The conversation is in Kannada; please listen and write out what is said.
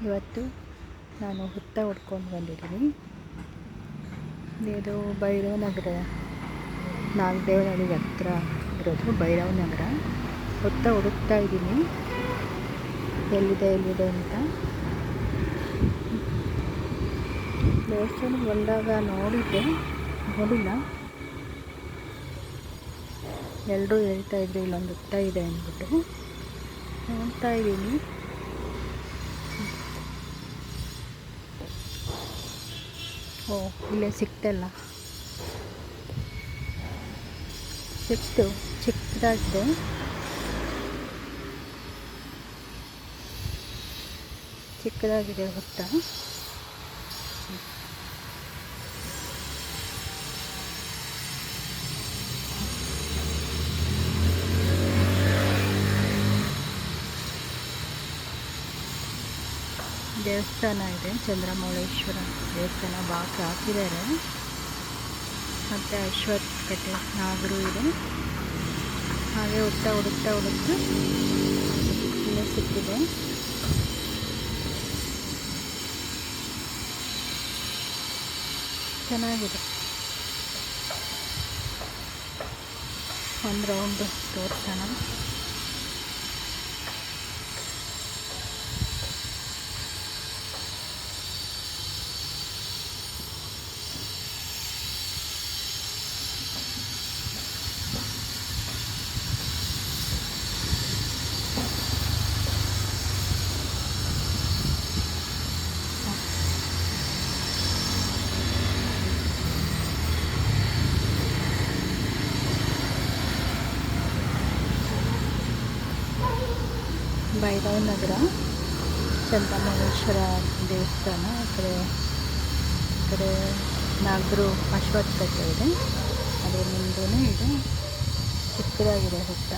ಇವತ್ತು ನಾನು ಹುತ್ತ ಹೊಡ್ಕೊಂಡು ಬಂದಿದ್ದೀನಿ. ಇದು ಭೈರವ ನಗರ. ನಾಗದೇವನಹಳ್ಳಿಗೆ ಹತ್ರ ಇರೋದು ಭೈರವ ನಗರ. ಹುತ್ತ ಹುಡುಕ್ತಾ ಇದ್ದೀನಿ. ಎಲ್ಲಿದೆ ಎಲ್ಲಿದೆ ಅಂತ. ದೇವಸ್ಥಾನಕ್ಕೆ ಬಂದಾಗ ನೋಡಿದ್ದೆ, ನೋಡಿಲ್ಲ. ಎಲ್ಲರೂ ಹೇಳ್ತಾ ಇದ್ರು ಇಲ್ಲೊಂದು ಹುತ್ತ ಇದೆ ಅಂದ್ಬಿಟ್ಟು. ನೋಡ್ತಾ ಇದ್ದೀನಿ. ಓ ಇಲ್ಲೇ ಸಿಕ್ತಲ್ಲ? ಸಿಕ್ತು ಚಿಕ್ಕದಾಗಿದೆ ಚಿಕ್ಕದಾಗಿದೆ ಹುತ್ತ ದೇವಸ್ಥಾನ ಇದೆ, ಚಂದ್ರಮೌಳೇಶ್ವರ ದೇವಸ್ಥಾನ ಬಾಕ್ ಹಾಕಿದ್ದಾರೆ. ಮತ್ತು ಅಶ್ವತ್ಥ ಕಟ್ಟೆ ನಾಗರು ಇದೆ. ಹಾಗೆ ಹುಡ್ತಾ ಹುಡುಕ್ತಾ ಹುಡುಕ್ತಾ ಇಲ್ಲೇ ಸಿಕ್ಕಿದೆ. ಚೆನ್ನಾಗಿದೆ. ಒಂದು ರೌಂಡ್ ತೋರಿಸೋಣ. ಭೈರವ ನಗರ, ಚಂದ್ರಮೌಳೇಶ್ವರ ದೇವಸ್ಥಾನ, ಆ ಕಡೆ ಈ ಕಡೆ ನಾಗರು ಅಶ್ವತ್ಥ ಇದೆ. ಅದರ ಮುಂದೆನೇ ಇದೆ. ಚಿಕ್ಕದಾಗಿದೆ ಹುತ್ತ